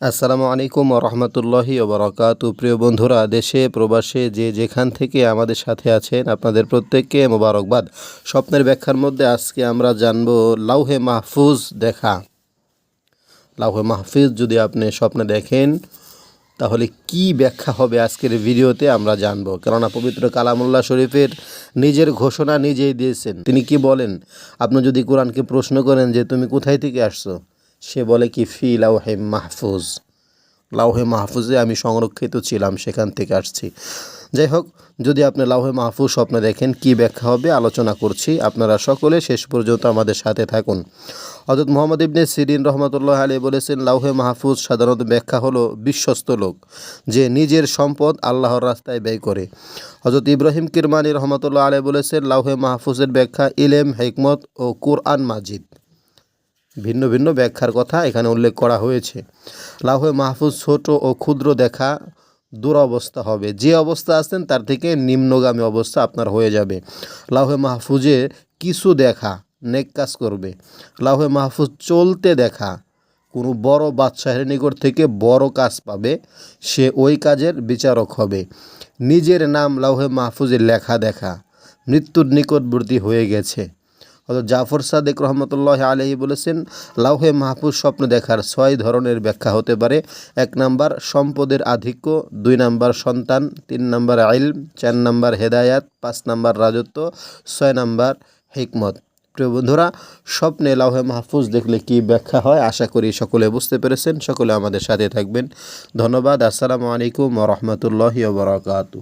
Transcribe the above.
আসসালামু আলাইকুম রহমতুল্লাহি ওবরাকাতু প্রিয় বন্ধুরা, দেশে, প্রবাসে যে যেখান থেকে আমাদের সাথে আছেন আপনাদের প্রত্যেককে মোবারকবাদ। স্বপ্নের ব্যাখ্যার মধ্যে আজকে আমরা জানব লাউহে মাহফুজ দেখা। লাউহে মাহফুজ যদি আপনি স্বপ্নে দেখেন, তাহলে কি ব্যাখ্যা হবে আজকের ভিডিওতে আমরা জানব। কেননা পবিত্র কালামুল্লাহ শরীফের নিজের ঘোষণা নিজেই দিয়েছেন। তিনি কি বলেন? আপনি যদি কোরআনকে প্রশ্ন করেন যে, তুমি কোথায় থেকে আসছো? সে বলে কি, ফি লাউহে মাহফুজ। লাউহে মাহফুজে আমি সংরক্ষিত ছিলাম, সেখান থেকে আসছি। যাই হোক, যদি আপনি লাউহে মাহফুজ স্বপ্নে দেখেন, কি ব্যাখ্যা হবে? আলোচনা করছি। আপনারা সকলে শেষ পর্যন্ত আমাদের সাথে থাকুন। অর্থাৎ মোহাম্মদ ইবনে সিরিন রহমতুল্লাহ আলী বলেছেন, লাউহে মাহফুজ সাধারণত ব্যাখ্যা হলো বিশ্বস্ত লোক, যে নিজের সম্পদ আল্লাহর রাস্তায় ব্যয় করে। হজরত ইব্রাহিম কিরমানি রহমতুল্লাহ আলী বলেছেন, লাউহে মাহফুজের ব্যাখ্যা ইলেম, হেকমত ও কুরআন মাজিদ। ভিন্ন ভিন্ন ব্যাখ্যার কথা এখানে উল্লেখ করা হয়েছে। লাউহে মাহফুজ ছোট ও ক্ষুদ্র দেখা দুরবস্থা হবে। যে অবস্থা আছেন, তার থেকে নিম্নগামী অবস্থা আপনার হয়ে যাবে। লাউহে মাহফুজে কিছু দেখা নেক কাজ করবে। লাউহে মাহফুজ চলতে দেখা কোনো বড় বাদশাহের নিকট থেকে বড় কাজ পাবে, সে ওই কাজের বিচারক হবে। নিজের নাম লাউহে মাহফুজে লেখা দেখা মৃত্যুর নিকটবর্তী হয়ে গেছে। অর্থাৎ জাফর সাদেক রহমতুল্লাহ আলহী বলেছেন, লাউহে মাহফুজ স্বপ্ন দেখার ছয় ধরনের ব্যাখ্যা হতে পারে। এক নাম্বার, সম্পদের আধিক্য, দুই নাম্বার, সন্তান, তিন নাম্বার আইল চার নাম্বার, হেদায়াত, পাঁচ নাম্বার, রাজত্ব, ছয় নাম্বার, হিকমত। প্রিয় বন্ধুরা, স্বপ্নে লাউহে মাহফুজ দেখলে কি ব্যাখ্যা হয়? আশা করি সকলে বুঝতে পেরেছেন। সকলে আমাদের সাথে থাকবেন। ধন্যবাদ। আসসালামু আলাইকুম রহমতুল্লাহি বারাকাতু